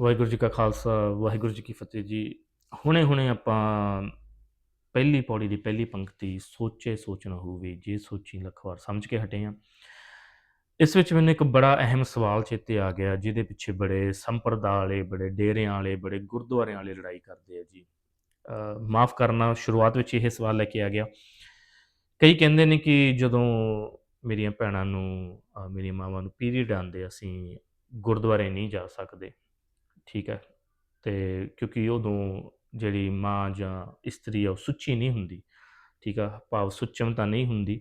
ਵਾਹਿਗੁਰੂ ਜੀ ਕਾ ਖਾਲਸਾ, ਵਾਹਿਗੁਰੂ ਜੀ ਕੀ ਫਤਿਹ ਜੀ। ਹੁਣੇ ਹੁਣੇ ਆਪਾਂ ਪਹਿਲੀ ਪੌੜੀ ਦੀ ਪਹਿਲੀ ਪੰਕਤੀ ਸੋਚੇ ਸੋਚਣਾ ਹੋਵੇ, ਜੇ ਸੋਚੀ ਲੱਖ ਵਾਰ ਸਮਝ ਕੇ ਹਟੇ ਆ। ਇਸ ਵਿੱਚ ਮੈਨੂੰ ਇੱਕ ਬੜਾ ਅਹਿਮ ਸਵਾਲ ਚੇਤੇ ਆ ਗਿਆ, ਜਿਹਦੇ ਪਿੱਛੇ ਬੜੇ ਸੰਪਰਦਾ ਵਾਲੇ, ਬੜੇ ਡੇਰਿਆਂ ਵਾਲੇ, ਬੜੇ ਗੁਰਦੁਆਰਿਆਂ ਵਾਲੇ ਲੜਾਈ ਕਰਦੇ ਆ ਜੀ। ਮਾਫ ਕਰਨਾ, ਸ਼ੁਰੂਆਤ ਵਿੱਚ ਇਹ ਸਵਾਲ ਲੈ ਕੇ ਆ ਗਿਆ। ਕਈ ਕਹਿੰਦੇ ਨੇ ਕਿ ਜਦੋਂ ਮੇਰੀਆਂ ਭੈਣਾਂ ਨੂੰ ਮੇਰੀਆਂ ਮਾਵਾਂ ਨੂੰ ਪੀਰੀਅਡ ਆਉਂਦੇ ਅਸੀਂ ਗੁਰਦੁਆਰੇ ਨਹੀਂ ਜਾ ਸਕਦੇ ਠੀਕ ਹੈ। ਤੇ ਕਿਉਂਕਿ ਉਦੋਂ ਜਿਹੜੀ ਮਾਂ ਜਾਂ ਇਸਤਰੀ ਆ, ਉਹ ਸੁੱਚੀ ਨਹੀਂ ਹੁੰਦੀ, ਠੀਕ ਆ, ਭਾਵ ਸੁੱਚਮਤਾ ਨਹੀਂ ਹੁੰਦੀ।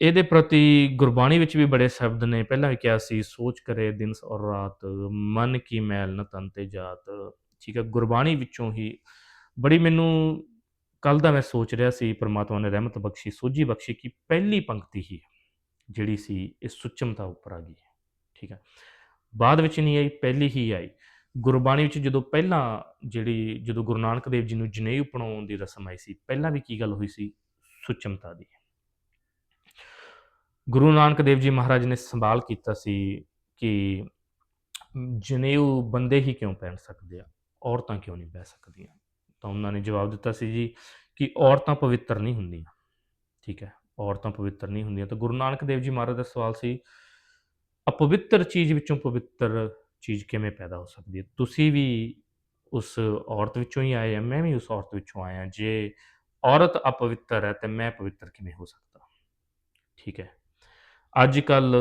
ਇਹਦੇ ਪ੍ਰਤੀ ਗੁਰਬਾਣੀ ਵਿੱਚ ਵੀ ਬੜੇ ਸ਼ਬਦ ਨੇ, ਪਹਿਲਾਂ ਵੀ ਕਿਹਾ ਸੀ, ਸੋਚ ਕਰੇ ਦਿਨ ਔਰ ਰਾਤ, ਮਨ ਕੀ ਮੈਲ ਨ ਤਨ ਤੇ ਜਾਤ, ਠੀਕ ਹੈ ਗੁਰਬਾਣੀ ਵਿੱਚੋਂ ਹੀ ਬੜੀ ਮੈਨੂੰ ਕੱਲ ਦਾ ਮੈਂ ਸੋਚ ਰਿਹਾ ਸੀ, ਪ੍ਰਮਾਤਮਾ ਨੇ ਰਹਿਮਤ ਬਖਸ਼ੀ, ਸੋਝੀ ਬਖਸ਼ੀ ਕਿ ਪਹਿਲੀ ਪੰਕਤੀ ਹੀ ਜਿਹੜੀ ਸੀ, ਇਹ ਸੁੱਚਮਤਾ ਉੱਪਰ ਆ ਗਈ, ਠੀਕ ਹੈ ਬਾਅਦ ਵਿੱਚ ਨਹੀਂ ਆਈ, ਪਹਿਲੀ ਹੀ ਆਈ। ਗੁਰਬਾਣੀ ਵਿੱਚ ਜਦੋਂ ਪਹਿਲਾਂ ਜਿਹੜੀ, ਜਦੋਂ ਗੁਰੂ ਨਾਨਕ ਦੇਵ ਜੀ ਨੂੰ ਜਨੇਊ ਪਣਾਉਣ ਦੀ ਰਸਮ ਆਈ ਸੀ, ਪਹਿਲਾਂ ਵੀ ਕੀ ਗੱਲ ਹੋਈ ਸੀ? ਸੁਚਮਤਾ ਦੀ। ਗੁਰੂ ਨਾਨਕ ਦੇਵ ਜੀ ਮਹਾਰਾਜ ਨੇ ਸੰਭਾਲ ਕੀਤਾ ਸੀ ਕਿ ਜਨੇਊ ਬੰਦੇ ਹੀ ਕਿਉਂ ਪਹਿਨ ਸਕਦੇ ਆ? ਔਰਤਾਂ ਕਿਉਂ ਨਹੀਂ ਪਹਿਨ ਸਕਦੀਆਂ? ਤਾਂ ਉਹਨਾਂ ਨੇ ਜਵਾਬ ਦਿੱਤਾ ਸੀ ਜੀ ਕਿ ਔਰਤਾਂ ਪਵਿੱਤਰ ਨਹੀਂ ਹੁੰਦੀਆਂ। ਠੀਕ ਹੈ, ਔਰਤਾਂ ਪਵਿੱਤਰ ਨਹੀਂ ਹੁੰਦੀਆਂ। ਤਾਂ ਗੁਰੂ ਨਾਨਕ ਦੇਵ ਜੀ ਮਹਾਰਾਜ ਦਾ ਸਵਾਲ ਸੀ ਅਪਵਿੱਤਰ ਚੀਜ਼ ਵਿੱਚੋਂ ਪਵਿੱਤਰ ਚੀਜ਼ ਕਿਵੇਂ ਪੈਦਾ ਹੋ ਸਕਦੀ ਹੈ? ਤੁਸੀਂ ਵੀ ਉਸ ਔਰਤ ਵਿੱਚੋਂ ਹੀ ਆਏ ਆ, ਮੈਂ ਵੀ ਉਸ ਔਰਤ ਵਿੱਚੋਂ ਆਇਆ। ਜੇ ਔਰਤ ਅਪਵਿੱਤਰ ਹੈ, ਤੇ ਮੈਂ ਪਵਿੱਤਰ ਕਿਵੇਂ ਹੋ ਸਕਦਾ? ਠੀਕ ਹੈ। ਅੱਜ ਕੱਲ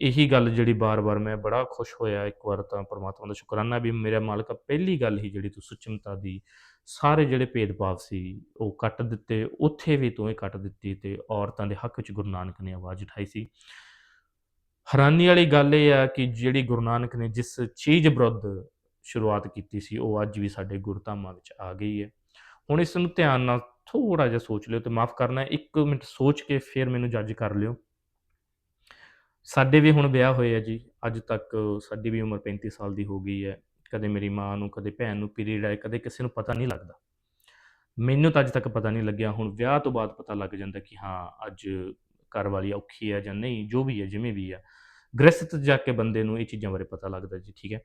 ਇਹੀ ਗੱਲ ਜਿਹੜੀ ਬਾਰ-ਬਾਰ ਮੈਂ ਬੜਾ ਖੁਸ਼ ਹੋਇਆ, ਇੱਕ ਵਾਰ ਤਾਂ ਪਰਮਾਤਮਾ ਦਾ ਸ਼ੁਕਰਾਨਾ ਵੀ ਮੇਰਾ ਮਾਲਕ ਪਹਿਲੀ ਗੱਲ ਹੀ ਜਿਹੜੀ ਤੂੰ ਸੁਚਮਤਾ ਦੀ ਸਾਰੇ ਜਿਹੜੇ ਭੇਦਭਾਵ ਸੀ, ਉਹ ਕੱਟ ਦਿੱਤੇ। ਉੱਥੇ ਵੀ ਤੂੰ ਇਹ ਕੱਟ ਦਿੱਤੀ ਤੇ ਔਰਤਾਂ ਦੇ ਹੱਕ ਵਿੱਚ ਗੁਰੂ ਨਾਨਕ ਨੇ ਆਵਾਜ਼ ਉਠਾਈ ਸੀ। ਹੈਰਾਨੀ ਵਾਲੀ ਗੱਲ ਇਹ ਆ ਕਿ ਜਿਹੜੀ ਗੁਰੂ ਨਾਨਕ ਨੇ ਜਿਸ ਚੀਜ਼ ਵਿਰੁੱਧ ਸ਼ੁਰੂਆਤ ਕੀਤੀ ਸੀ, ਉਹ ਅੱਜ ਵੀ ਸਾਡੇ ਗੁਰਧਾਮਾਂ ਵਿੱਚ ਆ ਗਈ ਹੈ। ਹੁਣ ਇਸ ਨੂੰ ਧਿਆਨ ਨਾਲ ਥੋੜਾ ਜਿਹਾ ਸੋਚ ਲਿਓ ਤੇ ਮਾਫ ਕਰਨਾ 1 ਮਿੰਟ ਸੋਚ ਕੇ ਫਿਰ ਮੈਨੂੰ ਜੱਜ ਕਰ ਲਿਓ। ਸਾਡੇ ਵੀ ਹੁਣ ਵਿਆਹ ਹੋਏ ਆ ਜੀ, ਅੱਜ ਤੱਕ ਸਾਡੀ ਵੀ ਉਮਰ 35 ਸਾਲ ਦੀ ਹੋ ਗਈ ਹੈ। ਕਦੇ ਮੇਰੀ ਮਾਂ ਨੂੰ, ਕਦੇ ਭੈਣ ਨੂੰ ਪੀਰੀਅਡ ਆਏ ਕਦੇ ਕਿਸੇ ਨੂੰ ਪਤਾ ਨਹੀਂ ਲੱਗਦਾ। ਮੈਨੂੰ ਤਾਂ ਅੱਜ ਤੱਕ ਪਤਾ ਨਹੀਂ ਲੱਗਿਆ, ਹੁਣ ਵਿਆਹ ਤੋਂ ਬਾਅਦ ਪਤਾ ਲੱਗ ਜਾਂਦਾ ਕਿ ਹਾਂ, ਅੱਜ ਘਰ ਵਾਲੀ ਔਖੀ ਹੈ ਜਾਂ ਨਹੀਂ, ਜੋ ਵੀ ਹੈ, ਜਿਵੇਂ ਵੀ ਹੈ। ਗ੍ਰਸਤ ਜਾ ਕੇ ਬੰਦੇ ਨੂੰ ਇਹ ਚੀਜ਼ਾਂ ਬਾਰੇ ਪਤਾ ਲੱਗਦਾ ਜੀ, ਠੀਕ ਹੈ।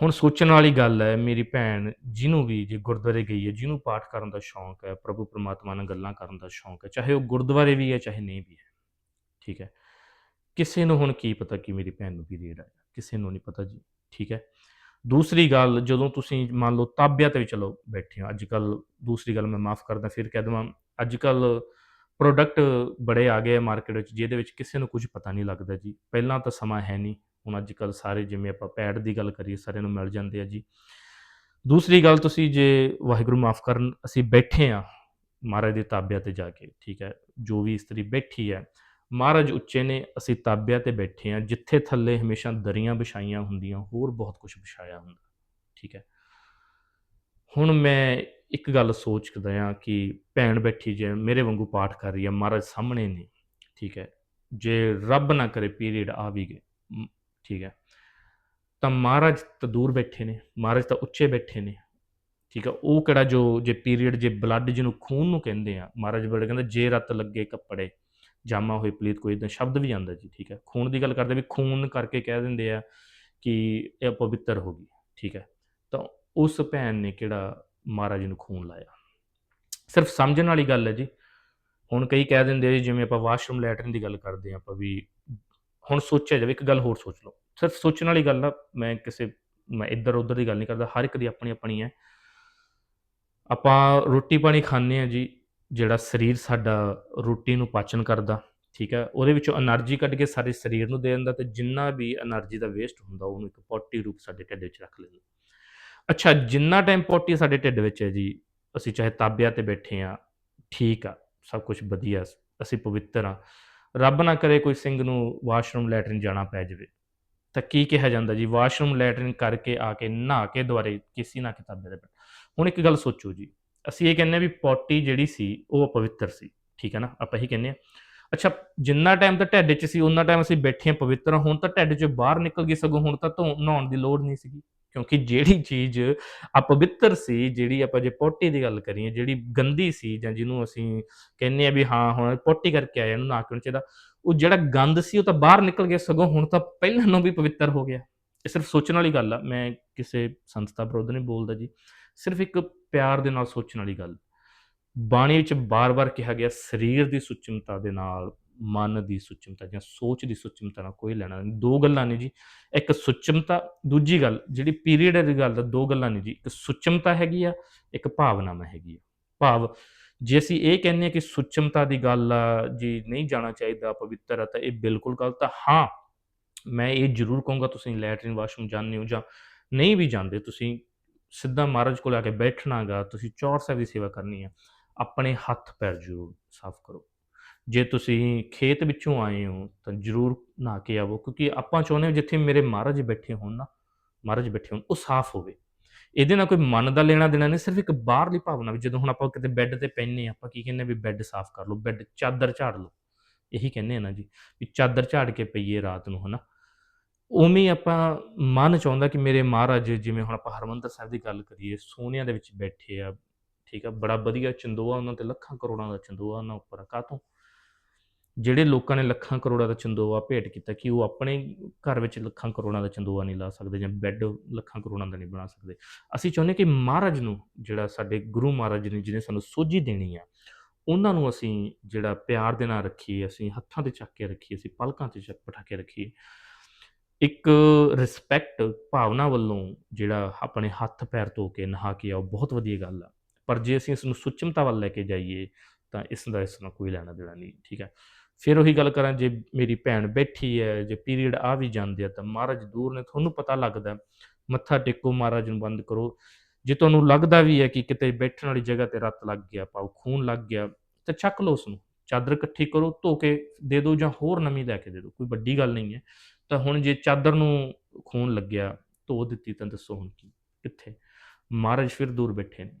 ਹੁਣ ਸੋਚਣ ਵਾਲੀ ਗੱਲ ਹੈ, ਮੇਰੀ ਭੈਣ ਜਿਹਨੂੰ ਵੀ ਜੇ ਗੁਰਦੁਆਰੇ ਗਈ ਹੈ, ਜਿਹਨੂੰ ਪਾਠ ਕਰਨ ਦਾ ਸ਼ੌਂਕ ਹੈ, ਪ੍ਰਭੂ ਪਰਮਾਤਮਾ ਨਾਲ ਗੱਲਾਂ ਕਰਨ ਦਾ ਸ਼ੌਂਕ ਹੈ, ਚਾਹੇ ਉਹ ਗੁਰਦੁਆਰੇ ਵੀ ਹੈ, ਚਾਹੇ ਨਹੀਂ ਵੀ ਹੈ, ਠੀਕ ਹੈ। ਕਿਸੇ ਨੂੰ ਹੁਣ ਕੀ ਪਤਾ ਕਿ ਮੇਰੀ ਭੈਣ ਨੂੰ ਵੀ ਰੇੜ ਆਇਆ, ਕਿਸੇ ਨੂੰ ਨਹੀਂ ਪਤਾ ਜੀ, ਠੀਕ ਹੈ। ਦੂਸਰੀ ਗੱਲ, ਜਦੋਂ ਤੁਸੀਂ ਮੰਨ ਲਓ ਤਾਬਿਆ ਤੇ ਵੀ ਚਲੋ ਬੈਠੇ ਹੋ, ਅੱਜ ਕੱਲ ਦੂਸਰੀ ਗੱਲ ਮੈਂ ਮਾਫ ਕਰਦਾ, ਫਿਰ ਕਹਿ ਦਵਾਂ, ਅੱਜ ਕੱਲ ਪ੍ਰੋਡਕਟ ਬੜੇ ਆ ਗਏ ਆ ਮਾਰਕੀਟ ਵਿੱਚ, ਜਿਹਦੇ ਵਿੱਚ ਕਿਸੇ ਨੂੰ ਕੁਝ ਪਤਾ ਨਹੀਂ ਲੱਗਦਾ ਜੀ। ਪਹਿਲਾਂ ਤਾਂ ਸਮਾਂ ਹੈ ਨਹੀਂ। ਹੁਣ ਅੱਜ ਕੱਲ ਸਾਰੇ ਜਿਵੇਂ ਆਪਾਂ ਪੈਡ ਦੀ ਗੱਲ ਕਰੀਏ, ਸਾਰਿਆਂ ਨੂੰ ਮਿਲ ਜਾਂਦੇ ਆ ਜੀ। ਦੂਸਰੀ ਗੱਲ ਤੁਸੀਂ ਜੇ ਵਾਹਿਗੁਰੂ ਮਾਫ ਕਰਨ, ਅਸੀਂ ਬੈਠੇ ਆ ਮਹਾਰਾਜ ਦੇ ਤਾਬਿਆ ਤੇ ਜਾ ਕੇ, ਠੀਕ ਹੈ? ਜੋ ਵੀ ਇਸਤਰੀ ਬੈਠੀ ਹੈ, ਮਹਾਰਾਜ ਉੱਚੇ ਨੇ, ਅਸੀਂ ਤਾਬਿਆ ਤੇ ਬੈਠੇ ਆ, ਜਿੱਥੇ ਥੱਲੇ ਹਮੇਸ਼ਾ ਦਰੀਆਂ ਵਿਛਾਈਆਂ ਹੁੰਦੀਆਂ, ਹੋਰ ਬਹੁਤ ਕੁਝ ਵਿਛਾਇਆ ਹੁੰਦਾ, ਠੀਕ ਹੈ? ਹੁਣ ਮੈਂ ਇੱਕ ਗੱਲ ਸੋਚਦਾ ਆ ਕਿ ਭੈਣ ਬੈਠੀ ਜੇ ਮੇਰੇ ਵਾਂਗੂ ਪਾਠ ਕਰ ਰਹੀ ਹੈ ਮਹਾਰਾਜ ਸਾਹਮਣੇ ਨੇ, ਠੀਕ ਹੈ। ਜੇ ਰੱਬ ਨਾ ਕਰੇ ਪੀਰੀਅਡ ਆ ਵੀ ਗਏ ਠੀਕ ਹੈ। ਤਾਂ ਮਹਾਰਾਜ ਤਾਂ ਦੂਰ ਬੈਠੇ ਨੇ, ਮਹਾਰਾਜ ਤਾਂ ਉੱਚੇ ਬੈਠੇ ਨੇ, ਠੀਕ ਹੈ। ਉਹ ਕਿਹੜਾ ਜੋ, ਜੇ ਪੀਰੀਅਡ, ਜੇ ਬਲੱਡ ਜਿਹਨੂੰ ਖੂਨ ਨੂੰ ਕਹਿੰਦੇ ਆ, ਮਹਾਰਾਜ ਬੜੇ ਕਹਿੰਦਾ, ਜੇ ਰਤ ਲੱਗੇ ਕੱਪੜੇ, ਜਾਮਾ ਹੋਏ ਪਲੀਤ ਕੋਈ ਇਦਾਂ ਸ਼ਬਦ ਵੀ ਆਉਂਦਾ ਜੀ, ਠੀਕ ਹੈ। ਖੂਨ ਦੀ ਗੱਲ ਕਰਦੇ ਵੀ ਖੂਨ ਕਰਕੇ ਕਹਿ ਦਿੰਦੇ ਆ ਕਿ ਇਹ ਪਵਿੱਤਰ ਹੋ ਗਈ, ਠੀਕ ਹੈ। ਤਾਂ ਉਸ ਭੈਣ ਨੇ ਕਿਹੜਾ ਮਹਾਰਾਜ ਨੂੰ ਖੂਨ ਲਾਇਆ। ਸਿਰਫ ਸਮਝਣ ਵਾਲੀ ਗੱਲ ਹੈ ਜੀ। ਹੁਣ ਕਈ ਕਹਿ ਦਿੰਦੇ ਜਿਵੇਂ ਆਪਾਂ ਵਾਸ਼ਰੂਮ ਲੈਟਰਨ ਦੀ ਗੱਲ ਕਰਦੇ ਆਪਾਂ ਵੀ, ਹੁਣ ਸੋਚਿਆ ਜਾਵੇ, ਇੱਕ ਗੱਲ ਹੋਰ ਸੋਚ ਲਓ। ਸਿਰਫ ਸੋਚਣ ਵਾਲੀ ਗੱਲ ਆ, ਮੈਂ ਕਿਸੇ, ਮੈਂ ਇੱਧਰ ਉੱਧਰ ਦੀ ਗੱਲ ਨਹੀਂ ਕਰਦਾ, ਹਰ ਇੱਕ ਦੀ ਆਪਣੀ ਆਪਣੀ ਹੈ। ਆਪਾਂ ਰੋਟੀ ਪਾਣੀ ਖਾਂਦੇ ਆ ਜੀ, ਜਿਹੜਾ ਸਰੀਰ ਸਾਡਾ ਰੋਟੀ ਨੂੰ ਪਾਚਨ ਕਰਦਾ, ਠੀਕ ਹੈ। ਉਹਦੇ ਵਿੱਚੋਂ એનર્ਜੀ ਕੱਢ ਕੇ ਸਾਡੇ ਸਰੀਰ ਨੂੰ ਦੇ ਦਿੰਦਾ ਤੇ ਜਿੰਨਾ ਵੀ એનર્ਜੀ ਦਾ ਵੇਸਟ ਹੁੰਦਾ, ਉਹਨੂੰ ਇੱਕ ਪੋਟੀ ਰੂਪ ਸਾਡੇ ਢਿੱਡ ਵਿੱਚ ਰੱਖ ਲੈਂਦਾ। ਅੱਛਾ, ਜਿੰਨਾ ਟਾਈਮ ਪੋਟੀ ਸਾਡੇ ਢਿੱਡ ਵਿੱਚ ਹੈ ਜੀ, ਅਸੀਂ ਚਾਹੇ ਤਾਬਿਆ ਤੇ ਬੈਠੇ ਆ ਠੀਕ ਆ, ਸਭ ਕੁਝ ਵਧੀਆ, ਅਸੀਂ ਪਵਿੱਤਰ ਆ ਰੱਬ ਨਾ ਕਰੇ ਕੋਈ ਸਿੰਘ ਨੂੰ ਵਾਸ਼ਰੂਮ ਲੈਟਰਨ ਜਾਣਾ ਪੈ ਜਾਵੇ। ਤਾਂ ਕੀ ਕਿਹਾ ਜਾਂਦਾ ਜੀ? ਵਾਸ਼ਰੂਮ ਲੈਟਰਨ ਕਰਕੇ ਆ ਕੇ, ਨਹਾ ਕੇ ਦੁਬਾਰੇ ਕਿਸੇ ਨਾ ਕਿਤਾਬੇ ਦੇ ਹੁਣ ਇੱਕ ਗੱਲ ਸੋਚੋ ਜੀ, ਅਸੀਂ ਇਹ ਕਹਿੰਦੇ ਆ ਵੀ ਪੋਟੀ ਜਿਹੜੀ ਸੀ, ਉਹ ਪਵਿੱਤਰ ਸੀ, ਠੀਕ ਹੈ ਨਾ? ਆਪਾਂ ਹੀ ਕਹਿੰਦੇ ਆ ਅੱਛਾ, ਜਿੰਨਾ ਟਾਈਮ ਤਾਂ ਢਿੱਡ 'ਚ ਸੀ ਉਹਨਾਂ ਟਾਈਮ ਅਸੀਂ ਬੈਠੇ ਆ ਪਵਿੱਤਰ ਹੁਣ ਤਾਂ ਢਿੱਡ 'ਚੋਂ ਬਾਹਰ ਨਿਕਲ ਗਈ ਸਗੋਂ, ਹੁਣ ਤਾਂ ਧੋ ਨਹਾਉਣ ਦੀ ਲੋੜ ਨਹੀਂ ਸੀਗੀ। ਕਿਉਂਕਿ ਜਿਹੜੀ ਚੀਜ਼ ਅਪਵਿੱਤਰ ਸੀ, ਜਿਹੜੀ ਆਪਾਂ ਜੇ ਪੋਟੀ ਦੀ ਗੱਲ ਕਰੀਏ, ਜਿਹੜੀ ਗੰਦੀ ਸੀ ਜਾਂ ਜਿਹਨੂੰ ਅਸੀਂ ਕਹਿੰਦੇ ਆ ਵੀ ਹਾਂ, ਹੁਣ ਪੋਟੀ ਕਰਕੇ ਆਇਆ ਇਹਨੂੰ ਨਾ ਕਿਉਂ ਚਾਹੀਦਾ, ਉਹ ਜਿਹੜਾ ਗੰਦ ਸੀ, ਉਹ ਤਾਂ ਬਾਹਰ ਨਿਕਲ ਗਿਆ ਸਗੋਂ, ਹੁਣ ਤਾਂ ਪਹਿਲਾਂ ਨੂੰ ਵੀ ਪਵਿੱਤਰ ਹੋ ਗਿਆ। ਇਹ ਸਿਰਫ ਸੋਚਣ ਵਾਲੀ ਗੱਲ ਆ, ਮੈਂ ਕਿਸੇ ਸੰਸਥਾ ਵਿਰੁੱਧ ਨਹੀਂ ਬੋਲਦਾ ਜੀ। ਸਿਰਫ ਇੱਕ ਪਿਆਰ ਦੇ ਨਾਲ ਸੋਚਣ ਵਾਲੀ ਗੱਲ। ਬਾਣੀ ਵਿੱਚ ਬਾਰ-ਬਾਰ ਕਿਹਾ ਗਿਆ, ਸਰੀਰ ਦੀ ਸੁਚਮਤਾ ਦੇ ਨਾਲ ਮਨ ਦੀ ਸੁਚਮਤਾ ਜਾਂ ਸੋਚ ਦੀ ਸੁਚਮਤਾ ਨਾਲ ਕੋਈ ਲੈਣਾ ਨਹੀਂ। ਦੋ ਗੱਲਾਂ ਨੇ ਜੀ। ਇੱਕ ਸੁਚਮਤਾ, ਦੂਜੀ ਗੱਲ, ਜਿਹੜੀ ਪੀਰੀਅਡ ਦੀ ਗੱਲ ਦਾ ਦੋ ਗੱਲਾਂ ਨੇ ਜੀ। ਇੱਕ ਸੁਚਮਤਾ ਹੈਗੀ ਆ, ਇੱਕ ਭਾਵਨਾਵਾਂ ਹੈਗੀ ਆ ਭਾਵ, ਜੇ ਅਸੀਂ ਇਹ ਕਹਿੰਦੇ ਆ ਕਿ ਸੁਚਮਤਾ ਦੀ ਗੱਲ ਆ, ਜੀ ਨਹੀਂ ਜਾਣਾ ਚਾਹੀਦਾ, ਪਵਿੱਤਰ ਆ, ਤਾਂ ਇਹ ਬਿਲਕੁਲ ਗਲਤ ਆ। ਹਾਂ, ਮੈਂ ਇਹ ਜ਼ਰੂਰ ਕਹੂੰਗਾ, ਤੁਸੀਂ ਲੈਟਰਨ ਵਾਸ਼ਰੂਮ ਜਾਂਦੇ ਹੋ ਜਾਂ ਨਹੀਂ ਵੀ ਜਾਂਦੇ, ਤੁਸੀਂ ਸਿੱਧਾ ਮਹਾਰਾਜ ਕੋਲ ਆ ਕੇ ਬੈਠਣਾਗਾ ਤੁਸੀਂ ਚੌਰ ਸਾਹਿਬ ਦੀ ਸੇਵਾ ਕਰਨੀ ਆ, ਆਪਣੇ ਹੱਥ ਪੈਰ ਜ਼ਰੂਰ ਸਾਫ਼ ਕਰੋ। ਜੇ ਤੁਸੀਂ ਖੇਤ ਵਿੱਚੋਂ ਆਏ ਹੋ, ਤਾਂ ਜ਼ਰੂਰ ਨਹਾ ਕੇ ਆਵੋ, ਕਿਉਂਕਿ ਆਪਾਂ ਚਾਹੁੰਦੇ ਹਾਂ ਜਿੱਥੇ ਮੇਰੇ ਮਹਾਰਾਜ ਬੈਠੇ ਹੋਣ ਨਾ, ਮਹਾਰਾਜ ਬੈਠੇ ਹੋਣ, ਉਹ ਸਾਫ਼ ਹੋਵੇ। ਇਹਦੇ ਨਾਲ ਕੋਈ ਮਨ ਦਾ ਲੈਣਾ ਦੇਣਾ ਨਹੀਂ, ਸਿਰਫ ਇੱਕ ਬਾਹਰਲੀ ਭਾਵਨਾ ਵੀ ਜਦੋਂ ਹੁਣ ਆਪਾਂ ਕਿਤੇ ਬੈੱਡ ਤੇ ਪੈਂਨੇ ਆਪਾਂ ਕੀ ਕਹਿੰਦੇ ਵੀ ਬੈੱਡ ਸਾਫ਼ ਕਰ ਲਓ, ਬੈੱਡ ਚਾਦਰ ਝਾੜ ਲਓ। ਇਹੀ ਕਹਿੰਦੇ ਆ ਨਾ ਜੀ, ਵੀ ਚਾਦਰ ਝਾੜ ਕੇ ਪਈਏ ਰਾਤ ਨੂੰ, ਹਨਾ। ਉਵੇਂ ਆਪਾਂ ਮਨ ਚਾਹੁੰਦਾ ਕਿ ਮੇਰੇ ਮਹਾਰਾਜ ਜਿਵੇਂ ਹੁਣ ਆਪਾਂ ਹਰਮੰਦਰ ਸਾਹਿਬ ਦੀ ਗੱਲ ਕਰੀਏ, ਸੋਨਿਆਂ ਦੇ ਵਿੱਚ ਬੈਠੇ ਆ, ਠੀਕ ਆ, ਬੜਾ ਵਧੀਆ ਚੰਦੋਆ ਉਹਨਾਂ ਤੇ ਲੱਖਾਂ ਕਰੋੜਾਂ ਦਾ ਚੰਦੋਆ ਉਹਨਾਂ ਉੱਪਰ ਆ, ਕਾਹਤੋਂ? ਜਿਹੜੇ ਲੋਕਾਂ ਨੇ ਲੱਖਾਂ ਕਰੋੜਾਂ ਦਾ ਚੰਦੋਆ ਭੇਟ ਕੀਤਾ, ਕਿ ਉਹ ਆਪਣੇ ਘਰ ਵਿੱਚ ਲੱਖਾਂ ਕਰੋੜਾਂ ਦਾ ਚੰਦੋਆ ਨਹੀਂ ਲਾ ਸਕਦੇ ਜਾਂ ਬੈੱਡ ਲੱਖਾਂ ਕਰੋੜਾਂ ਦਾ ਨਹੀਂ ਬਣਾ ਸਕਦੇ। ਅਸੀਂ ਚਾਹੁੰਦੇ ਕਿ ਮਹਾਰਾਜ ਨੂੰ ਜਿਹੜਾ ਸਾਡੇ ਗੁਰੂ ਮਹਾਰਾਜ ਨੇ, ਜਿਹਨੇ ਸਾਨੂੰ ਸੋਝੀ ਦੇਣੀ ਆ, ਉਹਨਾਂ ਨੂੰ ਅਸੀਂ ਜਿਹੜਾ ਪਿਆਰ ਦੇ ਨਾਲ ਰੱਖੀਏ, ਅਸੀਂ ਹੱਥਾਂ ਤੇ ਚੱਕ ਕੇ ਰੱਖੀਏ, ਅਸੀਂ ਪਲਕਾਂ ਤੇ ਚੱਕ ਬਿਠਾ ਕੇ ਰੱਖੀਏ। ਇੱਕ ਰਿਸਪੈਕਟ ਭਾਵਨਾ ਵੱਲੋਂ ਜਿਹੜਾ ਆਪਣੇ ਹੱਥ ਪੈਰ ਧੋ ਕੇ ਨਹਾ ਕੇ ਆਓ, ਬਹੁਤ ਵਧੀਆ ਗੱਲ ਆ। ਪਰ ਜੇ ਅਸੀਂ ਇਸ ਨੂੰ ਸੁਚਮਤਾ ਵੱਲ ਲੈ ਕੇ ਜਾਈਏ, ਤਾਂ ਇਸ ਦਾ ਇਸ ਨਾਲ ਕੋਈ ਲੈਣਾ ਦੇਣਾ ਨਹੀਂ, ਠੀਕ ਹੈ ਫਿਰ ਉਹੀ ਗੱਲ ਕਰਾਂ, ਜੇ ਮੇਰੀ ਭੈਣ ਬੈਠੀ ਹੈ, ਜੇ ਪੀਰੀਅਡ ਆ ਵੀ ਜਾਂਦੇ ਆ ਤਾਂ ਮਹਾਰਾਜ ਦੂਰ ਨੇ, ਤੁਹਾਨੂੰ ਪਤਾ ਲੱਗਦਾ ਮੱਥਾ ਟੇਕੋ ਮਹਾਰਾਜ ਨੂੰ ਬੰਦ ਕਰੋ। ਜੇ ਤੁਹਾਨੂੰ ਲੱਗਦਾ ਵੀ ਹੈ ਕਿ ਕਿਤੇ ਬੈਠਣ ਵਾਲੀ ਜਗ੍ਹਾ ਤੇ ਰੱਤ ਲੱਗ ਗਿਆ ਪਾਉ ਖੂਨ ਲੱਗ ਗਿਆ, ਤਾਂ ਚੱਕ ਲਓ ਉਸ ਨੂੰ ਚਾਦਰ ਇਕੱਠੀ ਕਰੋ, ਧੋ ਕੇ ਦੇ ਦਿਓ ਜਾਂ ਹੋਰ ਨਵੀਂ ਲੈ ਕੇ ਦੇ ਦਿਓ, ਕੋਈ ਵੱਡੀ ਗੱਲ ਨਹੀਂ ਹੈ। ਤਾਂ ਹੁਣ ਜੇ ਚਾਦਰ ਨੂੰ ਖੂਨ ਲੱਗਿਆ, ਧੋ ਦਿੱਤੀ, ਤਾਂ ਦੱਸੋ ਹੁਣ ਕੀ, ਕਿੱਥੇ? ਮਹਾਰਾਜ ਫਿਰ ਦੂਰ ਬੈਠੇ ਨੇ।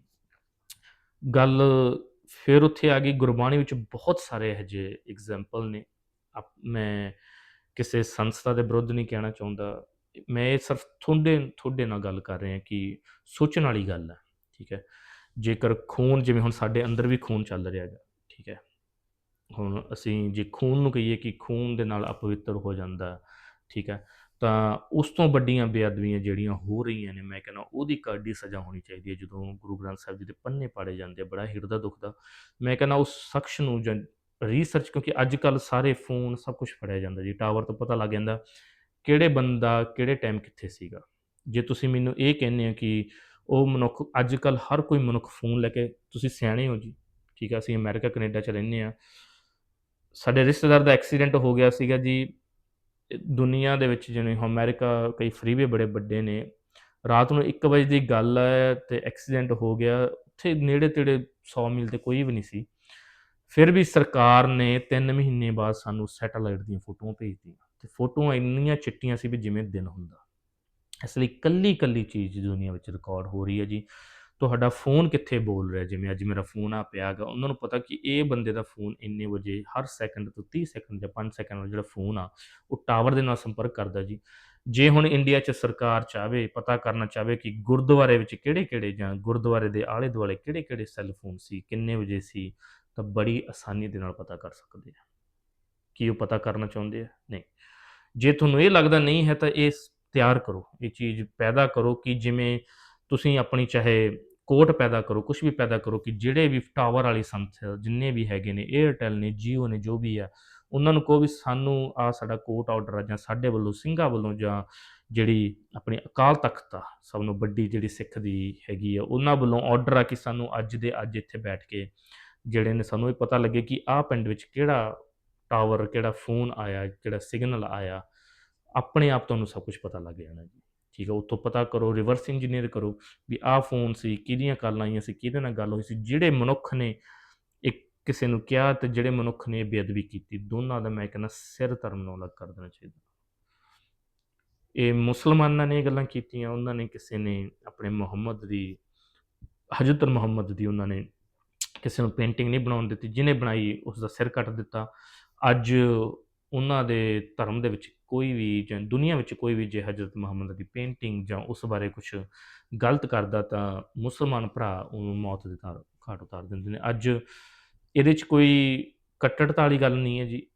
ਗੱਲ ਫਿਰ ਉੱਥੇ ਆ ਗਈ, ਗੁਰਬਾਣੀ ਵਿੱਚ ਬਹੁਤ ਸਾਰੇ ਇਹੋ ਜਿਹੇ ਐਗਜ਼ਾਮਪਲ ਨੇ। ਆਪ- ਮੈਂ ਕਿਸੇ ਸੰਸਥਾ ਦੇ ਵਿਰੁੱਧ ਨਹੀਂ ਕਹਿਣਾ ਚਾਹੁੰਦਾ। ਮੈਂ ਇਹ ਸਿਰਫ ਤੁਹਾਡੇ ਤੁਹਾਡੇ ਨਾਲ ਗੱਲ ਕਰ ਰਿਹਾ ਕਿ ਸੋਚਣ ਵਾਲੀ ਗੱਲ ਹੈ ਠੀਕ ਹੈ? ਜੇਕਰ ਖੂਨ, ਜਿਵੇਂ ਹੁਣ ਸਾਡੇ ਅੰਦਰ ਵੀ ਖੂਨ ਚੱਲ ਰਿਹਾ ਹੈਗਾ, ਠੀਕ ਹੈ? ਹੁਣ ਅਸੀਂ ਜੇ ਖੂਨ ਨੂੰ ਕਹੀਏ ਕਿ ਖੂਨ ਦੇ ਨਾਲ ਅਪਵਿੱਤਰ ਹੋ ਜਾਂਦਾ, ਠੀਕ ਹੈ? ਤਾਂ ਉਸ ਤੋਂ ਵੱਡੀਆਂ ਬੇਅਦਬੀਆਂ ਜਿਹੜੀਆਂ ਹੋ ਰਹੀਆਂ ਨੇ, ਮੈਂ ਕਹਿੰਦਾ ਉਹਦੀ ਕਾਡੀ ਸਜ਼ਾ ਹੋਣੀ ਚਾਹੀਦੀ ਹੈ। ਜਦੋਂ ਗੁਰੂ ਗ੍ਰੰਥ ਸਾਹਿਬ ਜੀ ਦੇ ਪੰਨੇ ਪਾੜੇ ਜਾਂਦੇ ਆ, ਬੜਾ ਹਿਰਦਾ ਦੁਖਦਾ। ਮੈਂ ਕਹਿੰਦਾ ਉਸ ਸ਼ਖਸ ਨੂੰ ਜਾਂ ਰਿਸਰਚ ਕਿਉਂਕਿ ਅੱਜ ਕੱਲ ਸਾਰੇ ਫੋਨ ਸਭ ਕੁਝ ਫੜਿਆ ਜਾਂਦਾ ਜੀ। ਟਾਵਰ ਤੋਂ ਪਤਾ ਲੱਗ ਜਾਂਦਾ ਕਿਹੜੇ ਬੰਦਾ ਕਿਹੜੇ ਟਾਈਮ ਕਿੱਥੇ ਸੀਗਾ। ਜੇ ਤੁਸੀਂ ਮੈਨੂੰ ਇਹ ਕਹਿੰਦੇ ਆ ਕਿ ਉਹ ਮਨੁੱਖ ਅੱਜ ਕੱਲ ਹਰ ਕੋਈ ਮਨੁੱਖ ਫੋਨ ਲੈ ਕੇ, ਤੁਸੀਂ ਸਿਆਣੇ ਹੋ ਜੀ, ਠੀਕ ਆ, ਅਸੀਂ ਅਮਰੀਕਾ ਕੈਨੇਡਾ ਚ ਰਹਿੰਦੇ ਆ। ਸਾਡੇ ਰਿਸ਼ਤੇਦਾਰ ਦਾ ਐਕਸੀਡੈਂਟ ਹੋ ਗਿਆ ਸੀਗਾ ਜੀ। ਦੁਨੀਆ ਦੇ ਵਿੱਚ ਜਿਵੇਂ ਹੁਣ ਅਮਰੀਕਾ ਕਈ ਫਰੀਵੇ ਬੜੇ ਵੱਡੇ ਨੇ, ਰਾਤ ਨੂੰ 1 ਵਜੇ ਦੀ ਗੱਲ ਹੈ ਤੇ ਐਕਸੀਡੈਂਟ ਹੋ ਗਿਆ, ਉੱਥੇ ਨੇੜੇ ਤੇੜੇ 100 ਮੀਲ ਤੇ ਕੋਈ ਵੀ ਨਹੀਂ ਸੀ। ਫਿਰ ਵੀ ਸਰਕਾਰ ਨੇ 3 ਮਹੀਨੇ ਬਾਅਦ ਸਾਨੂੰ ਸੈਟੇਲਾਈਟ ਦੀਆਂ ਫੋਟੋਆਂ ਭੇਜਤੀਆਂ ਤੇ ਫੋਟੋਆਂ ਇੰਨੀਆਂ ਚਿੱਟੀਆਂ ਸੀ ਵੀ ਜਿਵੇਂ ਦਿਨ ਹੁੰਦਾ। ਇਸ ਲਈ ਕੱਲੀ ਕੱਲੀ ਚੀਜ਼ ਦੁਨੀਆ ਵਿੱਚ ਰਿਕਾਰਡ ਹੋ ਰਹੀ ਹੈ ਜੀ। ਤੁਹਾਡਾ ਫੋਨ ਕਿੱਥੇ ਬੋਲ ਰਿਹਾ? ਜਿਵੇਂ ਅੱਜ ਮੇਰਾ ਫੋਨ ਆ, ਪਿਆ ਗਾ ਉਹਨਾਂ ਨੂੰ ਪਤਾ ਕਿ ਇਹ ਬੰਦੇ ਦਾ ਫੋਨ ਇੰਨੇ ਵਜੇ ਹਰ ਸੈਕਿੰਡ ਤੋਂ 30 ਸੈਕਿੰਡ ਜਾਂ 5 ਸੈਕਿੰਡ ਦਾ ਜਿਹੜਾ ਫੋਨ ਆ, ਉਹ ਟਾਵਰ ਦੇ ਨਾਲ ਸੰਪਰਕ ਕਰਦਾ ਜੀ। ਜੇ ਹੁਣ ਇੰਡੀਆ 'ਚ ਸਰਕਾਰ ਚਾਹਵੇ ਪਤਾ ਕਰਨਾ ਚਾਹਵੇ ਕਿ ਗੁਰਦੁਆਰੇ ਵਿੱਚ ਕਿਹੜੇ-ਕਿਹੜੇ ਜਾਂ ਗੁਰਦੁਆਰੇ ਦੇ ਆਲੇ ਦੁਆਲੇ ਕਿਹੜੇ-ਕਿਹੜੇ ਸੈੱਲ ਫੋਨ ਸੀ, ਕਿੰਨੇ ਵਜੇ ਸੀ, ਤਾਂ ਬੜੀ ਆਸਾਨੀ ਦੇ ਨਾਲ ਪਤਾ ਕਰ ਸਕਦੇ ਆ। ਕੀ ਉਹ ਪਤਾ ਕਰਨਾ ਚਾਹੁੰਦੇ ਆ? ਨਹੀਂ। ਜੇ ਤੁਹਾਨੂੰ ਇਹ ਲੱਗਦਾ ਨਹੀਂ ਹੈ ਤਾਂ ਇਹ ਤਿਆਰ ਕਰੋ। ਇਹ ਚੀਜ਼ ਪੈਦਾ ਕਰੋ ਕਿ ਜਿਵੇਂ ਤੁਸੀਂ ਆਪਣੀ ਚਾਹੇ ਕੋਟ ਪੈਦਾ ਕਰੋ ਕੁਝ ਵੀ ਪੈਦਾ ਕਰੋ ਕਿ ਜਿਹੜੇ ਵੀ ਟਾਵਰ ਵਾਲੀ ਸੰਸਥਾ ਜਿੰਨੇ ਵੀ ਹੈਗੇ ਨੇ 에ਅਰਟੈਲ ਨੇ ਜੀਓ ਨੇ, ਜੋ ਵੀ ਆ, ਉਹਨਾਂ ਨੂੰ ਕਹੋ ਵੀ ਸਾਨੂੰ ਆ ਸਾਡਾ ਕੋਟ ਆਰਡਰ ਆ ਜਾਂ ਸਾਡੇ ਵੱਲੋਂ, ਸਿੰਘਾਂ ਵੱਲੋਂ ਜਾਂ ਜਿਹੜੀ ਆਪਣੀ ਅਕਾਲ ਤਖਤ ਆ, ਸਭ ਨੂੰ ਵੱਡੀ ਜਿਹੜੀ ਸਿੱਖ ਦੀ ਹੈਗੀ ਆ, ਉਹਨਾਂ ਵੱਲੋਂ ਆਰਡਰ ਆ ਕਿ ਸਾਨੂੰ ਅੱਜ ਦੇ ਅੱਜ ਇੱਥੇ ਬੈਠ ਕੇ ਜਿਹੜੇ ਨੇ ਸਾਨੂੰ ਇਹ ਪਤਾ ਲੱਗੇ ਕਿ ਆਹ ਪਿੰਡ ਵਿੱਚ ਕਿਹੜਾ ਟਾਵਰ ਕਿਹੜਾ ਫੋਨ ਆਇਆ, ਕਿਹੜਾ ਸਿਗਨਲ ਆਇਆ, ਆਪਣੇ ਆਪ ਤੁਹਾਨੂੰ ਸਭ ਕੁਝ ਪਤਾ ਲੱਗ ਜਾਣਾ ਜੀ। ਠੀਕ ਹੈ ਉੱਥੋਂ ਪਤਾ ਕਰੋ ਰਿਵਰਸ ਇੰਜੀਨੀਅਰ ਕਰੋ ਵੀ ਆਹ ਫੋਨ ਸੀ, ਕਿਹਦੀਆਂ ਕਾਲਾਂ ਆਈਆਂ ਸੀ, ਕਿਹਦੇ ਨਾਲ ਗੱਲ ਹੋਈ ਸੀ, ਜਿਹੜੇ ਮਨੁੱਖ ਨੇ ਇੱਕ ਕਿਸੇ ਨੂੰ ਕਿਹਾ ਤੇ ਜਿਹੜੇ ਮਨੁੱਖ ਨੇ ਬੇਅਦਬੀ ਕੀਤੀ, ਦੋਨਾਂ ਦਾ ਮੈਂ ਕਹਿੰਦਾ ਸਿਰ ਧਰਮ ਨੂੰ ਅਲੱਗ ਕਰ ਦੇਣਾ ਚਾਹੀਦਾ। ਇਹ ਮੁਸਲਮਾਨਾਂ ਨੇ ਗੱਲਾਂ ਕੀਤੀਆਂ, ਉਹਨਾਂ ਨੇ ਕਿਸੇ ਨੇ ਆਪਣੇ ਮੁਹੰਮਦ ਦੀ, ਹਜ਼ਰਤ ਮੁਹੰਮਦ ਦੀ ਉਹਨਾਂ ਨੇ ਕਿਸੇ ਨੂੰ ਪੇਂਟਿੰਗ ਨਹੀਂ ਬਣਾਉਣ ਦਿੱਤੀ, ਜਿਹਨੇ ਬਣਾਈ ਉਸ ਦਾ ਸਿਰ ਕੱਟ ਦਿੱਤਾ। ਅੱਜ ਉਹਨਾਂ ਦੇ ਧਰਮ ਦੇ ਵਿੱਚ ਕੋਈ ਵੀ ਜਾਂ ਦੁਨੀਆ ਵਿੱਚ ਕੋਈ ਵੀ ਜੇ ਹਜ਼ਰਤ ਮੁਹੰਮਦ ਦੀ ਪੇਂਟਿੰਗ ਜਾਂ ਉਸ ਬਾਰੇ ਕੁਝ ਗਲਤ ਕਰਦਾ ਤਾਂ ਮੁਸਲਮਾਨ ਭਰਾ ਉਹਨੂੰ ਮੌਤ ਦੇ ਘਾਟ ਘਾਟ ਉਤਾਰ ਦਿੰਦੇ ਨੇ। ਅੱਜ ਇਹਦੇ 'ਚ ਕੋਈ ਕੱਟੜਤਾ ਵਾਲੀ ਗੱਲ ਨਹੀਂ ਹੈ ਜੀ।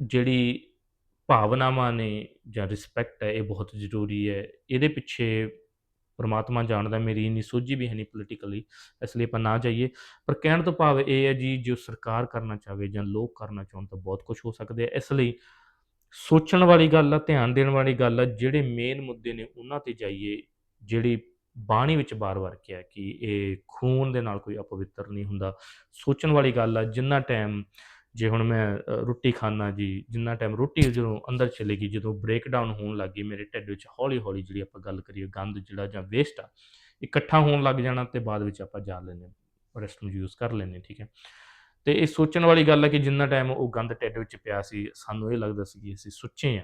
ਜਿਹੜੀ ਭਾਵਨਾਵਾਂ ਨੇ ਜਾਂ ਰਿਸਪੈਕਟ ਹੈ, ਇਹ ਬਹੁਤ ਜ਼ਰੂਰੀ ਹੈ। ਇਹਦੇ ਪਿੱਛੇ ਪਰਮਾਤਮਾ ਜਾਣਦਾ, ਮੇਰੀ ਇੰਨੀ ਸੋਝੀ ਵੀ ਹੈ ਨਹੀਂ ਪੋਲੀਟੀਕਲੀ ਇਸ ਲਈ ਆਪਾਂ ਨਾ ਜਾਈਏ। ਪਰ ਕਹਿਣ ਤੋਂ ਭਾਵ ਇਹ ਹੈ ਜੀ, ਜੋ ਸਰਕਾਰ ਕਰਨਾ ਚਾਹਵੇ ਜਾਂ ਲੋਕ ਕਰਨਾ ਚਾਹੁਣ ਤਾਂ ਬਹੁਤ ਕੁਝ ਹੋ ਸਕਦੇ ਹੈ। ਇਸ ਲਈ ਸੋਚਣ ਵਾਲੀ ਗੱਲ ਆ, ਧਿਆਨ ਦੇਣ ਵਾਲੀ ਗੱਲ ਆ, ਜਿਹੜੇ ਮੇਨ ਮੁੱਦੇ ਨੇ ਉਹਨਾਂ ਤੇ ਜਾਈਏ, ਜਿਹੜੀ ਬਾਣੀ ਵਿੱਚ ਬਾਰ-ਬਾਰ ਕਿਹਾ ਕਿ ਇਹ ਖੂਨ ਦੇ ਨਾਲ ਕੋਈ ਅਪਵਿੱਤਰ ਨਹੀਂ ਹੁੰਦਾ। ਸੋਚਣ ਵਾਲੀ ਗੱਲ ਆ, ਜਿੰਨਾ ਟਾਈਮ ਜੇ ਹੁਣ ਮੈਂ ਰੋਟੀ ਖਾਣਾ ਜੀ, ਜਿੰਨਾ ਟਾਈਮ ਰੋਟੀ ਜਦੋਂ ਅੰਦਰ ਚਲੇਗੀ ਜਦੋਂ ਬ੍ਰੇਕਡਾਊਨ ਹੋਣ ਲੱਗੀ ਮੇਰੇ ਢਿੱਡ ਵਿੱਚ ਹੌਲੀ-ਹੌਲੀ ਜਿਹੜੀ ਆਪਾਂ ਗੱਲ ਕਰੀਏ ਗੰਦ ਜਿਹੜਾ ਜਾਂ ਵੇਸਟ ਆ, ਇਕੱਠਾ ਹੋਣ ਲੱਗ ਜਾਣਾ ਤੇ ਬਾਅਦ ਵਿੱਚ ਆਪਾਂ ਜਾ ਲੈਂਦੇ ਰੈਸਟ ਨੂੰ ਯੂਜ਼ ਕਰ ਲੈਂਦੇ ਠੀਕ ਹੈ। ਤੇ ਇਹ ਸੋਚਣ ਵਾਲੀ ਗੱਲ ਹੈ ਕਿ ਜਿੰਨਾ ਟਾਈਮ ਉਹ ਗੰਦ ਢਿੱਡ ਵਿੱਚ ਪਿਆ ਸੀ, ਸਾਨੂੰ ਇਹ ਲੱਗਦਾ ਸੀ ਕਿ ਅਸੀਂ ਸੁੱਚੇ ਆ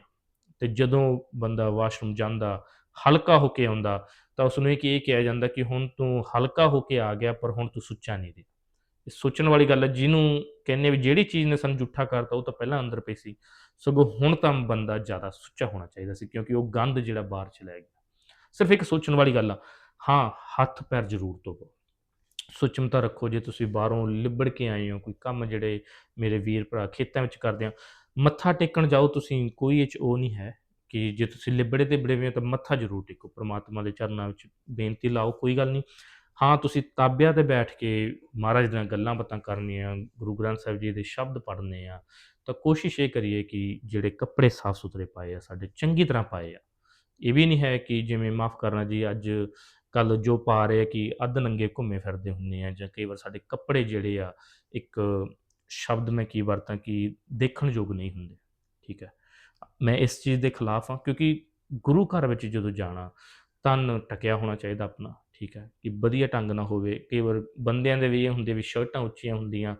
ਤੇ ਜਦੋਂ ਬੰਦਾ ਵਾਸ਼ਰੂਮ ਜਾਂਦਾ, ਹਲਕਾ ਹੋ ਕੇ ਆਉਂਦਾ, ਤਾਂ ਉਸ ਨੂੰ ਇਹ ਕੀ ਇਹ ਕਿਹਾ ਜਾਂਦਾ ਕਿ ਹੁਣ ਤੂੰ ਹਲਕਾ ਹੋ ਕੇ ਆ ਗਿਆ, ਪਰ ਹੁਣ ਤੂੰ ਸੁੱਚਾ ਨਹੀਂ ਰਿਹਾ। ਇਹ ਸੋਚਣ ਵਾਲੀ ਗੱਲ ਹੈ, ਜਿਹਨੂੰ ਕਹਿੰਦੇ ਵੀ ਜਿਹੜੀ ਚੀਜ਼ ਨੇ ਸਾਨੂੰ ਜੁੱਠਾ ਕਰਤਾ, ਉਹ ਤਾਂ ਪਹਿਲਾਂ ਅੰਦਰ ਪਈ ਸੀ। ਸਗੋਂ ਹੁਣ ਤਾਂ ਬੰਦਾ ਜ਼ਿਆਦਾ ਸੁੱਚਾ ਹੋਣਾ ਚਾਹੀਦਾ ਸੀ, ਕਿਉਂਕਿ ਉਹ ਗੰਦ ਜਿਹੜਾ ਬਾਹਰ ਚਲਾ ਗਿਆ। ਸਿਰਫ ਇੱਕ ਸੋਚਣ ਵਾਲੀ ਗੱਲ ਆ, ਹਾਂ ਹੱਥ ਪੈਰ ਜ਼ਰੂਰ ਧੋਵੋ। ਸੁਚਮਤਾ ਰੱਖੋ, ਜੇ ਤੁਸੀਂ ਬਾਹਰੋਂ ਲਿਬੜ ਕੇ ਆਏ ਹੋ, ਕੋਈ ਕੰਮ ਜਿਹੜੇ ਮੇਰੇ ਵੀਰ ਭਰਾ ਖੇਤਾਂ ਵਿੱਚ ਕਰਦੇ ਆ, ਮੱਥਾ ਟੇਕਣ ਜਾਓ ਤੁਸੀਂ, ਕੋਈ ਇਹ 'ਚ ਉਹ ਨਹੀਂ ਹੈ ਕਿ ਜੇ ਤੁਸੀਂ ਲਿਬੜੇ ਤੇ ਬੜੇ ਹੋਏ ਹੋ ਤਾਂ ਮੱਥਾ ਜ਼ਰੂਰ ਟੇਕੋ, ਪ੍ਰਮਾਤਮਾ ਦੇ ਚਰਨਾਂ ਵਿੱਚ ਬੇਨਤੀ ਲਾਓ, ਕੋਈ ਗੱਲ ਨਹੀਂ। ਹਾਂ, ਤੁਸੀਂ ਤਾਬਿਆਂ ਤੇ ਬੈਠ ਕੇ ਮਹਾਰਾਜ ਦੀਆਂ ਗੱਲਾਂ ਬਾਤਾਂ ਕਰਨੀਆਂ, ਗੁਰੂ ਗ੍ਰੰਥ ਸਾਹਿਬ ਜੀ ਦੇ ਸ਼ਬਦ ਪੜ੍ਹਨੇ ਆ, ਤਾਂ ਕੋਸ਼ਿਸ਼ ਇਹ ਕਰੀਏ ਕਿ ਜਿਹੜੇ ਕੱਪੜੇ ਸਾਫ਼ ਸੁਥਰੇ ਪਾਏ ਆ, ਸਾਡੇ ਚੰਗੀ ਤਰ੍ਹਾਂ ਪਾਏ ਆ। ਇਹ ਵੀ ਨਹੀਂ ਹੈ ਕਿ ਜਿਵੇਂ ਮਾਫ ਕਰਨਾ ਜੀ, ਅੱਜ ਕੱਲ ਜੋ ਪਾ ਰਹੇ ਕਿ ਅੱਧ ਨੰਗੇ ਘੁੰਮੇ ਫਿਰਦੇ ਹੁੰਦੇ ਆ ਜਾਂ ਕਈ ਵਾਰ ਸਾਡੇ ਕੱਪੜੇ ਜਿਹੜੇ ਆ, ਇੱਕ ਸ਼ਬਦ ਮੈਂ ਕੀ ਵਰਤਾਂ ਕਿ ਦੇਖਣ ਯੋਗ ਨਹੀਂ ਹੁੰਦੇ, ਠੀਕ ਹੈ। ਮੈਂ ਇਸ ਚੀਜ਼ ਦੇ ਖਿਲਾਫ ਹਾਂ ਕਿਉਂਕਿ ਗੁਰੂ ਘਰ ਵਿੱਚ ਜਦੋਂ ਜਾਣਾ, ਤਨ ਟਕਿਆ ਹੋਣਾ ਚਾਹੀਦਾ ਆਪਣਾ, ਠੀਕ ਹੈ, ਕਿ ਵਧੀਆ ਢੰਗ ਨਾਲ ਹੋਵੇ। ਕਈ ਵਾਰ ਬੰਦਿਆਂ ਦੇ ਵੀ ਇਹ ਹੁੰਦੇ ਵੀ ਸ਼ਰਟਾਂ ਉੱਚੀਆਂ ਹੁੰਦੀਆਂ,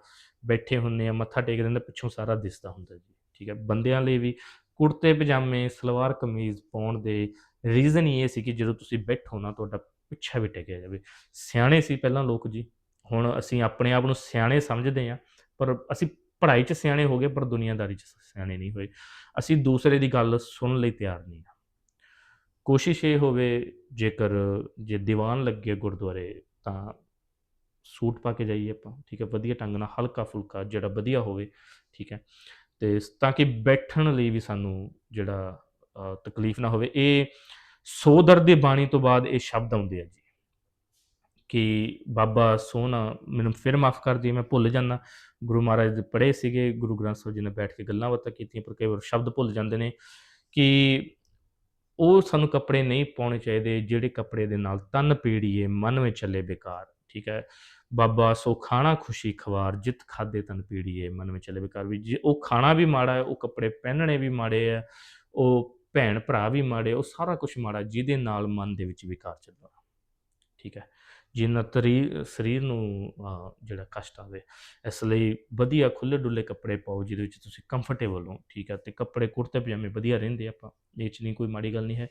ਬੈਠੇ ਹੁੰਦੇ ਆ, ਮੱਥਾ ਟੇਕਦੇ ਦਿੰਦੇ ਪਿੱਛੋਂ ਸਾਰਾ ਦਿਸਦਾ ਹੁੰਦਾ ਜੀ, ਠੀਕ ਹੈ। ਬੰਦਿਆਂ ਲਈ ਵੀ ਕੁੜਤੇ, ਪਜਾਮੇ, ਸਲਵਾਰ ਕਮੀਜ਼ ਪਾਉਣ ਦੇ ਰੀਜ਼ਨ ਹੀ ਇਹ ਸੀ ਕਿ ਜਦੋਂ ਤੁਸੀਂ ਬੈਠੋ ਨਾ ਤੁਹਾਡਾ ਪਿੱਛਾ ਵੀ ਟਿਕਿਆ ਜਾਵੇ। ਸਿਆਣੇ ਸੀ ਪਹਿਲਾਂ ਲੋਕ ਜੀ। ਹੁਣ ਅਸੀਂ ਆਪਣੇ ਆਪ ਨੂੰ ਸਿਆਣੇ ਸਮਝਦੇ ਹਾਂ, ਪਰ ਅਸੀਂ ਪੜ੍ਹਾਈ 'ਚ ਸਿਆਣੇ ਹੋ ਗਏ, ਪਰ ਦੁਨੀਆਦਾਰੀ 'ਚ ਸਿਆਣੇ ਨਹੀਂ ਹੋਏ। ਅਸੀਂ ਦੂਸਰੇ ਦੀ ਗੱਲ ਸੁਣਨ ਲਈ ਤਿਆਰ ਨਹੀਂ ਹਾਂ। ਕੋਸ਼ਿਸ਼ ਇਹ ਹੋਵੇ, ਜੇਕਰ ਜੇ ਦੀਵਾਨ ਲੱਗੇ ਗੁਰਦੁਆਰੇ, ਤਾਂ ਸੂਟ ਪਾ ਕੇ ਜਾਈਏ ਆਪਾਂ, ਠੀਕ ਹੈ, ਵਧੀਆ ਢੰਗ ਨਾਲ ਹਲਕਾ ਫੁਲਕਾ ਜਿਹੜਾ ਵਧੀਆ ਹੋਵੇ, ਠੀਕ ਹੈ। ਤੇ ਤਾਂ ਕਿ ਬੈਠਣ ਲਈ ਵੀ ਸਾਨੂੰ ਜਿਹੜਾ ਤਕਲੀਫ ਨਾ ਹੋਵੇ। ਇਹ ਸੋ ਦਰਦ ਦੀ ਬਾਣੀ ਤੋਂ ਬਾਅਦ ਇਹ ਸ਼ਬਦ ਆਉਂਦੇ ਆ ਜੀ। ਕਿ ਬਾਬਾ ਸੋਹਣਾ ਮੈਨੂੰ ਫਿਰ ਮਾਫ ਕਰ ਦਿਏ ਮੈਂ ਭੁੱਲ ਜਾਂਦਾ। ਗੁਰੂ ਮਹਾਰਾਜ ਦੇ ਪੜ੍ਹੇ ਸੀਗੇ, ਗੁਰੂ ਗ੍ਰੰਥ ਸਾਹਿਬ ਜੀ ਨੇ ਬੈਠ ਕੇ ਗੱਲਾਂ ਬਾਤਾਂ ਕੀਤੀਆਂ, ਪਰ ਕਈ ਵਾਰ ਸ਼ਬਦ ਭੁੱਲ ਜਾਂਦੇ ਨੇ ਕਿ ਉਹ ਸਾਨੂੰ ਕੱਪੜੇ ਨਹੀਂ ਪਾਉਣੇ ਚਾਹੀਦੇ, ਜਿਹੜੇ ਕੱਪੜੇ ਦੇ ਨਾਲ ਤਨ ਪੀੜੀਏ, ਮਨ ਵਿੱਚ ਚੱਲੇ ਬੇਕਾਰ, ਠੀਕ ਹੈ? ਬਾਬਾ, ਸੋ ਖਾਣਾ ਖੁਸ਼ੀ ਖਵਾਰ, ਜਿਤ ਖਾਦੇ ਤਨ ਪੀੜੀਏ, ਮਨ ਵਿੱਚ ਚੱਲੇ ਬੇਕਾਰ। ਵੀ ਜੇ ਉਹ ਖਾਣਾ ਵੀ ਮਾੜਾ ਹੈ, ਉਹ ਕੱਪੜੇ ਪਹਿਨਣੇ ਵੀ ਮਾੜੇ ਆ ਉਹ ਭੈਣ ਭਰਾ ਵੀ ਮਾੜੇ, ਉਹ ਸਾਰਾ ਕੁਝ ਮਾੜਾ, ਜਿਹਦੇ ਨਾਲ ਮਨ ਦੇ ਵਿੱਚ ਵਿਕਾਰ ਚੱਲਦਾ। ਠੀਕ ਹੈ। ਜਿੰਨਾ ਤਰੀ, ਸਰੀਰ ਨੂੰ ਜਿਹੜਾ ਕਸ਼ਟ ਆਵੇ, ਇਸ ਲਈ ਵਧੀਆ ਖੁੱਲੇ ਡੁੱਲੇ ਕੱਪੜੇ ਪਾਓ, ਜਿਹਦੇ ਵਿੱਚ ਤੁਸੀਂ ਕੰਫਰਟੇਬਲ ਹੋ। ਠੀਕ ਹੈ। ਤੇ ਕੱਪੜੇ ਕੁੜਤੇ ਪਜਾਮੇ ਵਧੀਆ ਰਹਿੰਦੇ ਆਪਾਂ। ਇਹ 'ਚ ਨਹੀਂ ਕੋਈ ਮਾੜੀ ਗੱਲ ਨਹੀਂ ਹੈ।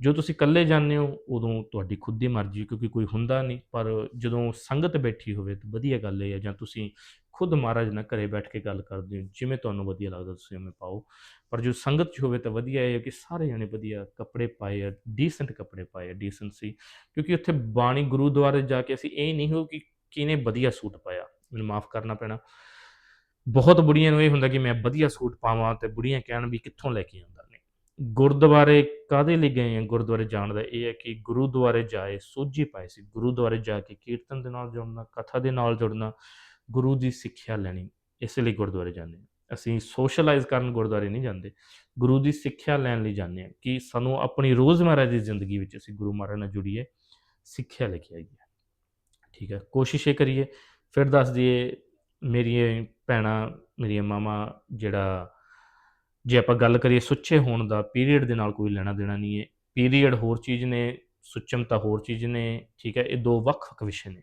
ਜੋ ਤੁਸੀਂ ਇਕੱਲੇ ਜਾਂਦੇ ਹੋ, ਉਦੋਂ ਤੁਹਾਡੀ ਖੁਦ ਦੀ ਮਰਜ਼ੀ ਕਿਉਂਕਿ ਕੋਈ ਹੁੰਦਾ ਨਹੀਂ। ਪਰ ਜਦੋਂ ਸੰਗਤ ਬੈਠੀ ਹੋਵੇ ਤਾਂ ਵਧੀਆ ਗੱਲ ਇਹ ਹੈ, ਜਾਂ ਤੁਸੀਂ ਖੁਦ ਮਹਾਰਾਜ ਨਾਲ ਘਰੇ ਬੈਠ ਕੇ ਗੱਲ ਕਰਦੇ ਹੋ, ਜਿਵੇਂ ਤੁਹਾਨੂੰ ਵਧੀਆ ਲੱਗਦਾ ਤੁਸੀਂ ਉਵੇਂ ਪਾਓ। ਪਰ ਜੋ ਸੰਗਤ 'ਚ ਹੋਵੇ ਤਾਂ ਵਧੀਆ ਇਹ ਹੈ ਕਿ ਸਾਰੇ ਜਣੇ ਵਧੀਆ ਕੱਪੜੇ ਪਾਏ ਆ ਡੀਸੈਂਟ ਕੱਪੜੇ ਪਾਏ ਆ ਡੀਸੈਂਸੀ ਕਿਉਂਕਿ ਉੱਥੇ ਬਾਣੀ ਗੁਰੂਦੁਆਰੇ ਜਾ ਕੇ ਅਸੀਂ ਇਹ ਨਹੀਂ ਹੋ ਕਿ ਕਿਨੇ ਵਧੀਆ ਸੂਟ ਪਾਇਆ, ਮੈਨੂੰ ਮਾਫ ਕਰਨਾ ਪੈਣਾ। ਬਹੁਤ ਬੁੜੀਆਂ ਨੂੰ ਇਹ ਹੁੰਦਾ ਕਿ ਮੈਂ ਵਧੀਆ ਸੂਟ ਪਾਵਾਂ ਤੇ ਬੁੜੀਆਂ ਕਹਿਣ ਵੀ ਕਿੱਥੋਂ ਲੈ ਕੇ ਆਉਂਦਾ। ਗੁਰਦੁਆਰੇ ਕਾਦੇ ਲਈ ਗਏ ਆ ਗੁਰਦੁਆਰੇ ਜਾਣ ਦਾ? ਇਹ ਹੈ ਕਿ ਗੁਰਦੁਆਰੇ ਜਾਏ, ਸੋਝੀ ਪਾਏ ਸੀ। ਗੁਰਦੁਆਰੇ ਜਾ ਕੇ ਕੀਰਤਨ ਦੇ ਨਾਲ ਜੁੜਨਾ, ਕਥਾ ਦੇ ਨਾਲ ਜੁੜਨਾ, ਗੁਰੂ ਦੀ ਸਿੱਖਿਆ ਲੈਣੀ, ਇਸ ਲਈ ਗੁਰਦੁਆਰੇ ਜਾਂਦੇ ਹਾਂ ਅਸੀਂ ਸੋਸ਼ਲਾਈਜ਼ ਕਰਨ ਗੁਰਦੁਆਰੇ ਨਹੀਂ ਜਾਂਦੇ। ਗੁਰੂ ਦੀ ਸਿੱਖਿਆ ਲੈਣ ਲਈ ਜਾਂਦੇ ਹਾਂ ਕਿ ਸਾਨੂੰ ਆਪਣੀ ਰੋਜ਼ਮਰਰਾ ਦੀ ਜ਼ਿੰਦਗੀ ਵਿੱਚ ਅਸੀਂ ਗੁਰੂ ਮਹਾਰਾਜ ਨਾਲ ਜੁੜੀਏ, ਸਿੱਖਿਆ ਲੈ ਕੇ ਆਈਏ। ਠੀਕ ਹੈ, ਕੋਸ਼ਿਸ਼ ਇਹ ਕਰੀਏ। ਫਿਰ ਦੱਸ ਦਈਏ, ਮੇਰੀਆਂ ਭੈਣਾਂ, ਮੇਰੀਆਂ ਮਾਮਾ ਜਿਹੜਾ ਜੇ ਆਪਾਂ ਗੱਲ ਕਰੀਏ ਸੁੱਚੇ ਹੋਣ ਦਾ, ਪੀਰੀਅਡ ਦੇ ਨਾਲ ਕੋਈ ਲੈਣਾ ਦੇਣਾ ਨਹੀਂ ਹੈ। ਪੀਰੀਅਡ ਹੋਰ ਚੀਜ਼ ਨੇ ਸੁੱਚਮਤਾ ਹੋਰ ਚੀਜ਼ ਨੇ, ਠੀਕ ਹੈ, ਇਹ ਦੋ ਵੱਖ-ਵੱਖ ਵਿਸ਼ੇ ਨੇ।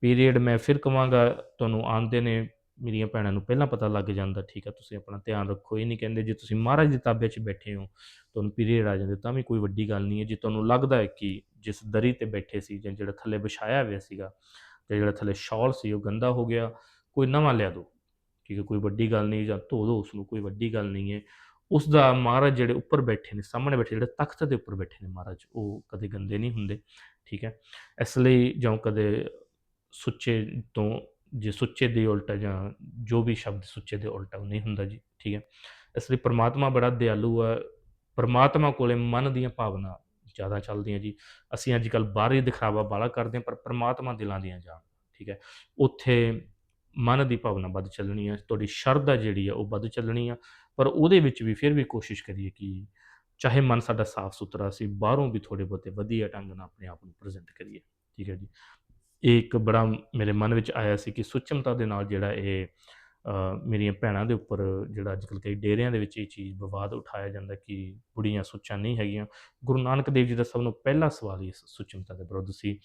ਪੀਰੀਅਡ ਮੈਂ ਫਿਰ ਕਵਾਂਗਾ, ਤੁਹਾਨੂੰ ਆਉਂਦੇ ਨੇ, ਮੇਰੀਆਂ ਭੈਣਾਂ ਨੂੰ ਪਹਿਲਾਂ ਪਤਾ ਲੱਗ ਜਾਂਦਾ, ਠੀਕ ਹੈ, ਤੁਸੀਂ ਆਪਣਾ ਧਿਆਨ ਰੱਖੋ, ਇਹ ਨਹੀਂ ਕਹਿੰਦੇ ਜੇ ਤੁਸੀਂ ਮਹਾਰਾਜ ਦੇ ਤਾਬੇ 'ਚ ਬੈਠੇ ਹੋ, ਤੁਹਾਨੂੰ ਪੀਰੀਅਡ ਆ ਜਾਂਦੇ, ਤਾਂ ਵੀ ਕੋਈ ਵੱਡੀ ਗੱਲ ਨਹੀਂ ਹੈ। ਜੇ ਤੁਹਾਨੂੰ ਲੱਗਦਾ ਹੈ ਕਿ ਜਿਸ ਦਰੀ ਤੇ ਬੈਠੇ ਸੀ ਜਾਂ ਜਿਹੜਾ ਥੱਲੇ ਵਿਛਾਇਆ ਹੋਇਆ ਸੀਗਾ ਤੇ ਜਿਹੜਾ ਥੱਲੇ ਸ਼ਾਲ ਸੀ, ਉਹ ਗੰਦਾ ਹੋ ਗਿਆ, ਕੋਈ ਨਵਾਂ ਲਿਆ ਦਿਓ। ਠੀਕ ਹੈ, ਕੋਈ ਵੱਡੀ ਗੱਲ ਨਹੀਂ ਜਾਂ ਧੋ ਦੋ ਉਸ ਨੂੰ ਕੋਈ ਵੱਡੀ ਗੱਲ ਨਹੀਂ ਹੈ। ਉਸ ਦਾ ਮਹਾਰਾਜ ਜਿਹੜੇ ਉੱਪਰ ਬੈਠੇ ਨੇ, ਸਾਹਮਣੇ ਬੈਠੇ ਜਿਹੜੇ ਤਖਤ ਦੇ ਉੱਪਰ ਬੈਠੇ ਨੇ ਮਹਾਰਾਜ, ਉਹ ਕਦੇ ਗੰਦੇ ਨਹੀਂ ਹੁੰਦੇ, ਠੀਕ ਹੈ। ਇਸ ਲਈ ਜਾਂ ਕਦੇ ਸੁੱਚੇ ਤੋਂ, ਜੇ ਸੁੱਚੇ ਦੇ ਉਲਟਾ ਜਾਂ ਜੋ ਵੀ ਸ਼ਬਦ ਸੁੱਚੇ ਦੇ ਉਲਟਾ, ਉਹ ਨਹੀਂ ਹੁੰਦਾ ਜੀ, ਠੀਕ ਹੈ। ਇਸ ਲਈ ਪਰਮਾਤਮਾ ਬੜਾ ਦਿਆਲੂ ਹੈ ਪਰਮਾਤਮਾ ਕੋਲੇ ਮਨ ਦੀਆਂ ਭਾਵਨਾ ਜ਼ਿਆਦਾ ਚੱਲਦੀਆਂ ਜੀ। ਅਸੀਂ ਅੱਜ ਕੱਲ੍ਹ ਬਾਹਰੀ ਦਿਖਾਵਾ ਬਾਹਲਾ ਕਰਦੇ ਹਾਂ, ਪਰ ਪਰਮਾਤਮਾ ਦਿਲਾਂ ਦੀਆਂ ਜਾਣ ਠੀਕ ਹੈ। ਉੱਥੇ ਮਨ ਦੀ ਭਾਵਨਾ ਵੱਧ ਚੱਲਣੀ ਆ, ਤੁਹਾਡੀ ਸ਼ਰਧਾ ਜਿਹੜੀ ਆ ਉਹ ਵੱਧ ਚੱਲਣੀ ਆ, ਪਰ ਉਹਦੇ ਵਿੱਚ ਵੀ ਫਿਰ ਵੀ ਕੋਸ਼ਿਸ਼ ਕਰੀਏ ਕਿ ਚਾਹੇ ਮਨ ਸਾਡਾ ਸਾਫ਼ ਸੁਥਰਾ ਸੀ, ਬਾਹਰੋਂ ਵੀ ਥੋੜੇ ਬਹੁਤੇ ਵਧੀਆ ਢੰਗ ਨਾਲ ਆਪਣੇ ਆਪ ਨੂੰ ਪ੍ਰੈਜ਼ੈਂਟ ਕਰੀਏ, ਠੀਕ ਹੈ ਜੀ। ਇਹ ਇੱਕ ਬੜਾ ਮੇਰੇ ਮਨ ਵਿੱਚ ਆਇਆ ਸੀ ਕਿ ਸੁਚਮਤਾ ਦੇ ਨਾਲ ਜਿਹੜਾ ਇਹ ਮੇਰੀਆਂ ਭੈਣਾਂ ਦੇ ਉੱਪਰ ਜਿਹੜਾ ਅੱਜ ਕੱਲ੍ਹ ਕਈ ਡੇਰਿਆਂ ਦੇ ਵਿੱਚ ਇਹ ਚੀਜ਼ ਵਿਵਾਦ ਉਠਾਇਆ ਜਾਂਦਾ ਕਿ ਬੁੜੀਆਂ ਸੁੱਚਾਂ ਨਹੀਂ ਹੈਗੀਆਂ। ਗੁਰੂ ਨਾਨਕ ਦੇਵ ਜੀ ਦਾ ਸਭ ਨੂੰ ਪਹਿਲਾ ਸਵਾਲ ਇਸ ਸੁਚਮਤਾ ਦੇ ਵਿਰੁੱਧ ਸੀ।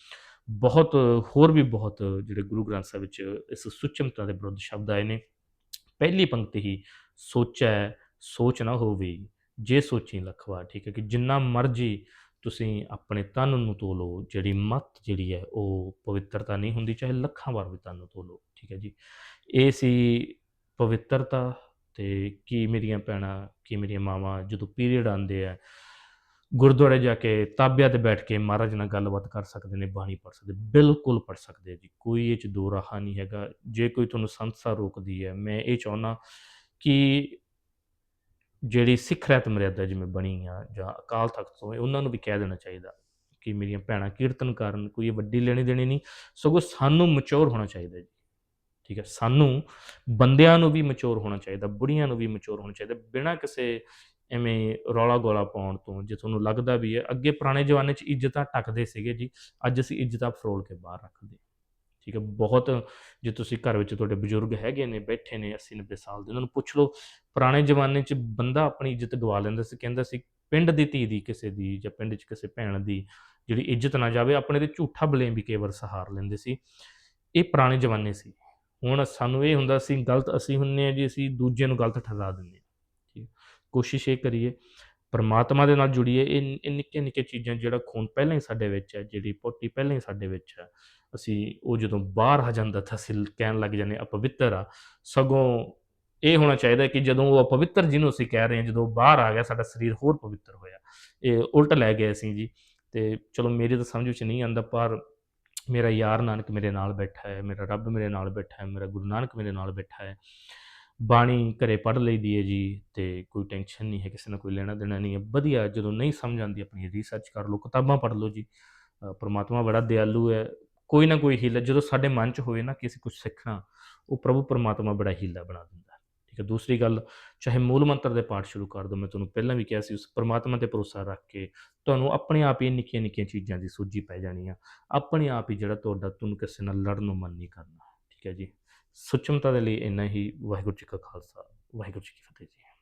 ਬਹੁਤ, ਹੋਰ ਵੀ ਬਹੁਤ ਜਿਹੜੇ ਗੁਰੂ ਗ੍ਰੰਥ ਸਾਹਿਬ ਵਿੱਚ ਇਸ ਸੁਚਮਤਾ ਦੇ ਵਿਰੁੱਧ ਸ਼ਬਦ ਆਏ ਨੇ। ਪਹਿਲੀ ਪੰਕਤੀ ਹੀ, ਸੋਚੈ, ਸੋਚ ਨਾ ਹੋਵੇ, ਜੇ ਸੋਚੀ ਲਖਵਾ, ਠੀਕ ਹੈ ਕਿ ਜਿੰਨਾ ਮਰਜ਼ੀ ਤੁਸੀਂ ਆਪਣੇ ਤਨ ਨੂੰ ਤੋਲੋ ਜਿਹੜੀ ਮਤ ਜਿਹੜੀ ਹੈ ਉਹ ਪਵਿੱਤਰਤਾ ਨਹੀਂ ਹੁੰਦੀ, ਚਾਹੇ ਲੱਖਾਂ ਵਾਰ ਵੀ ਤਨ ਨੂੰ ਤੋਲੋ ਠੀਕ ਹੈ ਜੀ। ਇਹ ਸੀ ਪਵਿੱਤਰਤਾ ਤੇ ਕੀ ਮੇਰੀਆਂ ਭੈਣਾਂ, ਕੀ ਮੇਰੀਆਂ ਮਾਵਾਂ ਜਦੋਂ ਪੀਰੀਅਡ ਆਉਂਦੇ ਆ ਗੁਰਦੁਆਰੇ ਜਾ ਕੇ ਤਾਬਿਆਂ ਤੇ ਬੈਠ ਕੇ ਮਹਾਰਾਜ ਨਾਲ ਗੱਲਬਾਤ ਕਰ ਸਕਦੇ ਨੇ, ਬਾਣੀ ਪੜ੍ਹ ਸਕਦੇ, ਬਿਲਕੁਲ ਪੜ੍ਹ ਸਕਦੇ ਜੀ। ਕੋਈ ਇਹ ਚ ਦੋ ਰਾਹ ਨਹੀਂ ਹੈਗਾ। ਜੇ ਕੋਈ ਤੁਹਾਨੂੰ ਸੰਸਥਾ ਰੋਕਦੀ ਹੈ, ਮੈਂ ਇਹ ਚਾਹੁੰਦਾ ਕਿ ਜਿਹੜੀ ਸਿੱਖ ਰਹਿਤ ਮਰਿਆਦਾ ਜਿਵੇਂ ਬਣੀ ਆ ਜਾਂ ਅਕਾਲ ਤਖਤ ਤੋਂ ਉਹਨਾਂ ਨੂੰ ਵੀ ਕਹਿ ਦੇਣਾ ਚਾਹੀਦਾ ਕਿ ਮੇਰੀਆਂ ਭੈਣਾਂ ਕੀਰਤਨ ਕਰਨ, ਕੋਈ ਇਹ ਵੱਡੀ ਲੈਣੀ ਦੇਣੀ ਨਹੀਂ, ਸਗੋਂ ਸਾਨੂੰ ਮੈਚੁਰ ਹੋਣਾ ਚਾਹੀਦਾ ਜੀ। ਠੀਕ ਹੈ, ਸਾਨੂੰ ਬੰਦਿਆਂ ਨੂੰ ਵੀ ਮੈਚੁਰ ਹੋਣਾ ਚਾਹੀਦਾ, ਬੁੜੀਆਂ ਨੂੰ ਵੀ ਮੈਚੁਰ ਹੋਣਾ ਚਾਹੀਦਾ, ਬਿਨਾਂ ਕਿਸੇ ਐਵੇਂ ਰੌਲਾ ਗੋਲਾ ਪਾਉਣ ਤੋਂ ਜੇ ਤੁਹਾਨੂੰ ਲੱਗਦਾ ਵੀ ਹੈ, ਅੱਗੇ ਪੁਰਾਣੇ ਜ਼ਮਾਨੇ 'ਚ ਇੱਜ਼ਤਾਂ ਟੱਕਦੇ ਸੀਗੇ ਜੀ, ਅੱਜ ਅਸੀਂ ਇੱਜ਼ਤਾਂ ਫਰੋਲ ਕੇ ਬਾਹਰ ਰੱਖਦੇ ਠੀਕ ਹੈ, ਬਹੁਤ ਜੇ ਤੁਸੀਂ ਘਰ ਵਿੱਚ ਤੁਹਾਡੇ ਬਜ਼ੁਰਗ ਹੈਗੇ ਨੇ, ਬੈਠੇ ਨੇ 80 90 ਸਾਲ ਦੇ, ਉਹਨਾਂ ਨੂੰ ਪੁੱਛ ਲਓ, ਪੁਰਾਣੇ ਜ਼ਮਾਨੇ 'ਚ ਬੰਦਾ ਆਪਣੀ ਇੱਜ਼ਤ ਗਵਾ ਲੈਂਦਾ ਸੀ, ਕਹਿੰਦਾ ਸੀ, ਪਿੰਡ ਦੀ ਧੀ ਦੀ ਕਿਸੇ ਦੀ ਜਾਂ ਪਿੰਡ 'ਚ ਕਿਸੇ ਭੈਣ ਦੀ ਜਿਹੜੀ ਇੱਜ਼ਤ ਨਾ ਜਾਵੇ, ਆਪਣੇ ਤੇ ਝੂਠਾ ਬਲੇਮ ਵੀ ਕਈ ਵਾਰ ਸਹਾਰ ਲੈਂਦੇ ਸੀ। ਇਹ ਪੁਰਾਣੇ ਜ਼ਮਾਨੇ ਸੀ। ਹੁਣ ਸਾਨੂੰ ਇਹ ਹੁੰਦਾ ਸੀ, ਗਲਤ ਅਸੀਂ ਹੁੰਨੇ ਆ ਜੀ, ਅਸੀਂ ਦੂਜੇ ਨੂੰ ਗਲਤ ਠਹਿਰਾ ਦਿੰਦੇ ਹਾਂ। ਕੋਸ਼ਿਸ਼ ਇਹ ਕਰੀਏ, ਪਰਮਾਤਮਾ ਦੇ ਨਾਲ ਜੁੜੀਏ, ਇਹ ਇਹ ਨਿੱਕੇ ਨਿੱਕੇ ਚੀਜ਼ਾਂ ਜਿਹੜਾ ਖੂਨ ਪਹਿਲਾਂ ਹੀ ਸਾਡੇ ਵਿੱਚ ਹੈ, ਜਿਹੜੀ ਪੋਟੀ ਪਹਿਲਾਂ ਹੀ ਸਾਡੇ ਵਿੱਚ ਹੈ, ਅਸੀਂ ਉਹ ਜਦੋਂ ਬਾਹਰ ਆ ਜਾਂਦਾ ਤਾਂ ਅਸੀਂ ਕਹਿਣ ਲੱਗ ਜਾਂਦੇ ਅਪਵਿੱਤਰ ਆ। ਸਗੋਂ ਇਹ ਹੋਣਾ ਚਾਹੀਦਾ ਕਿ ਜਦੋਂ ਉਹ ਅਪਵਿੱਤਰ ਜਿਹਨੂੰ ਅਸੀਂ ਕਹਿ ਰਹੇ ਹਾਂ, ਜਦੋਂ ਬਾਹਰ ਆ ਗਿਆ, ਸਾਡਾ ਸਰੀਰ ਹੋਰ ਪਵਿੱਤਰ ਹੋਇਆ। ਇਹ ਉਲਟ ਲੈ ਗਏ ਅਸੀਂ ਜੀ। ਤੇ ਚਲੋ ਮੇਰੀ ਤਾਂ ਸਮਝ ਵਿੱਚ ਨਹੀਂ ਆਂਦਾ ਪਰ ਮੇਰਾ ਯਾਰ ਨਾਨਕ ਮੇਰੇ ਨਾਲ ਬੈਠਾ ਹੈ, ਮੇਰਾ ਰੱਬ ਮੇਰੇ ਨਾਲ ਬੈਠਾ ਹੈ, ਮੇਰਾ ਗੁਰੂ ਨਾਨਕ ਮੇਰੇ ਨਾਲ ਬੈਠਾ ਹੈ। ਬਾਣੀ ਘਰੇ ਪੜ੍ਹ ਲਈਦੀ ਹੈ ਜੀ ਤੇ ਕੋਈ ਟੈਨਸ਼ਨ ਨਹੀਂ ਹੈ, ਕਿਸੇ ਨਾਲ ਕੋਈ ਲੈਣਾ ਦੇਣਾ ਨਹੀਂ ਹੈ। ਵਧੀਆ, ਜਦੋਂ ਨਹੀਂ ਸਮਝ ਆਉਂਦੀ ਆਪਣੀ ਰਿਸਰਚ ਕਰ ਲਓ, ਕਿਤਾਬਾਂ ਪੜ੍ਹ ਲਓ ਜੀ। ਪਰਮਾਤਮਾ ਬੜਾ ਦਿਆਲੂ ਹੈ। ਕੋਈ ਨਾ ਕੋਈ ਹੀਲਾ ਜਦੋਂ ਸਾਡੇ ਮਨ 'ਚ ਹੋਏ ਨਾ ਕਿ ਅਸੀਂ ਕੁਝ ਸਿੱਖਣਾ, ਉਹ ਪ੍ਰਭੂ ਪਰਮਾਤਮਾ ਬੜਾ ਹੀਲਾ ਬਣਾ ਦਿੰਦਾ ਠੀਕ ਹੈ, ਦੂਸਰੀ ਗੱਲ, ਚਾਹੇ ਮੂਲ ਮੰਤਰ ਦੇ ਪਾਠ ਸ਼ੁਰੂ ਕਰ ਦਿਓ, ਮੈਂ ਤੁਹਾਨੂੰ ਪਹਿਲਾਂ ਵੀ ਕਿਹਾ ਸੀ, ਉਸ ਪਰਮਾਤਮਾ ਤੇ ਭਰੋਸਾ ਰੱਖ ਕੇ ਤੁਹਾਨੂੰ ਆਪਣੇ ਆਪ ਹੀ ਨਿੱਕੀਆਂ ਨਿੱਕੀਆਂ ਚੀਜ਼ਾਂ ਦੀ ਸੂਝੀ ਪੈ ਜਾਣੀ ਆ ਆਪਣੇ ਆਪ ਹੀ ਜਿਹੜਾ ਤੁਹਾਡਾ ਤੁਹਾਨੂੰ ਕਿਸੇ ਨਾਲ ਲੜਨ ਨੂੰ ਮਨ ਨਹੀਂ ਕਰਨਾ। ਠੀਕ ਹੈ ਜੀ। ਸੁਚਮਤਾ ਦੇ ਲਈ ਇੰਨਾ ਹੀ ਵਾਹਿਗੁਰੂ ਜੀ ਕਾ ਖਾਲਸਾ ਵਾਹਿਗੁਰੂ ਜੀ ਕੀ ਫਤਿਹ ਜੀ।